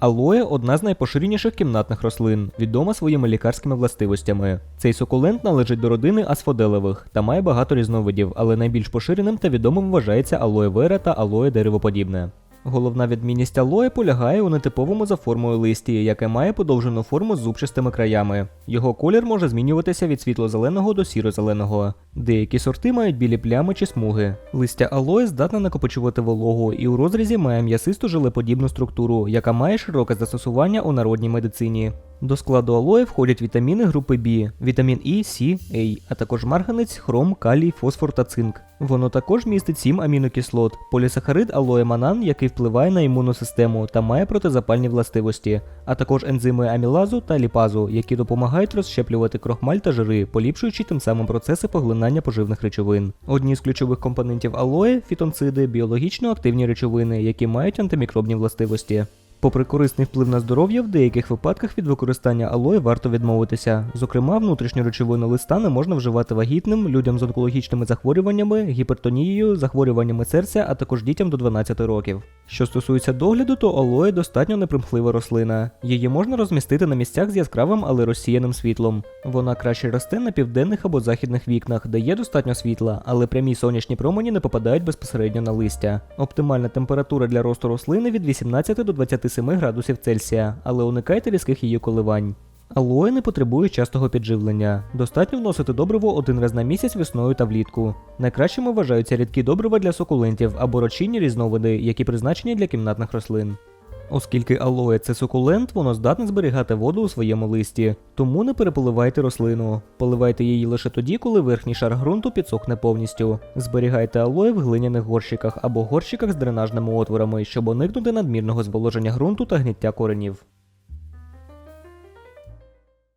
Алоє одна з найпоширеніших кімнатних рослин, відома своїми лікарськими властивостями. Цей сукулент належить до родини асфоделевих та має багато різновидів, але найбільш поширеним та відомим вважається алоє вера та алоє деревоподібне. Головна відмінність алоє полягає у нетиповому за формою листі, яке має подовжену форму з зубчастими краями. Його колір може змінюватися від світло-зеленого до сіро-зеленого. Деякі сорти мають білі плями чи смуги. Листя алоє здатне накопичувати вологу і у розрізі має м'ясисту жилеподібну структуру, яка має широке застосування у народній медицині. До складу алоє входять вітаміни групи B, вітамін І, С, А, а також марганець, хром, калій, фосфор та цинк. Воно також містить 7 амінокислот, полісахарид алоє манан, який впливає на імунну систему та має протизапальні властивості, а також ензими амілазу та ліпазу, які допомагають розщеплювати крохмаль та жири, поліпшуючи тим самим процеси поглинання поживних речовин. Одні з ключових компонентів алої фітонциди, біологічно активні речовини, які мають антимікробні властивості. Попри корисний вплив на здоров'я, в деяких випадках від використання алої варто відмовитися. Зокрема, внутрішню речовину листа не можна вживати вагітним, людям з онкологічними захворюваннями, гіпертонією, захворюваннями серця, а також дітям до 12 років. Що стосується догляду, то алоє достатньо непримхлива рослина. Її можна розмістити на місцях з яскравим, але розсіяним світлом. Вона краще росте на південних або західних вікнах, де є достатньо світла, але прямі сонячні промені не попадають безпосередньо на листя. Оптимальна температура для росту рослини від 18 до 27 градусів Цельсія, але уникайте різких її коливань. Алоє не потребує частого підживлення. Достатньо вносити добриво один раз на місяць весною та влітку. Найкращими вважаються рідкі добрива для сукулентів або рочинні різновиди, які призначені для кімнатних рослин. Оскільки алоє це сукулент, воно здатне зберігати воду у своєму листі, тому не переполивайте рослину. Поливайте її лише тоді, коли верхній шар ґрунту підсохне повністю. Зберігайте алоє в глиняних горщиках або горщиках з дренажними отворами, щоб уникнути надмірного зволоження ґрунту та гниття коренів.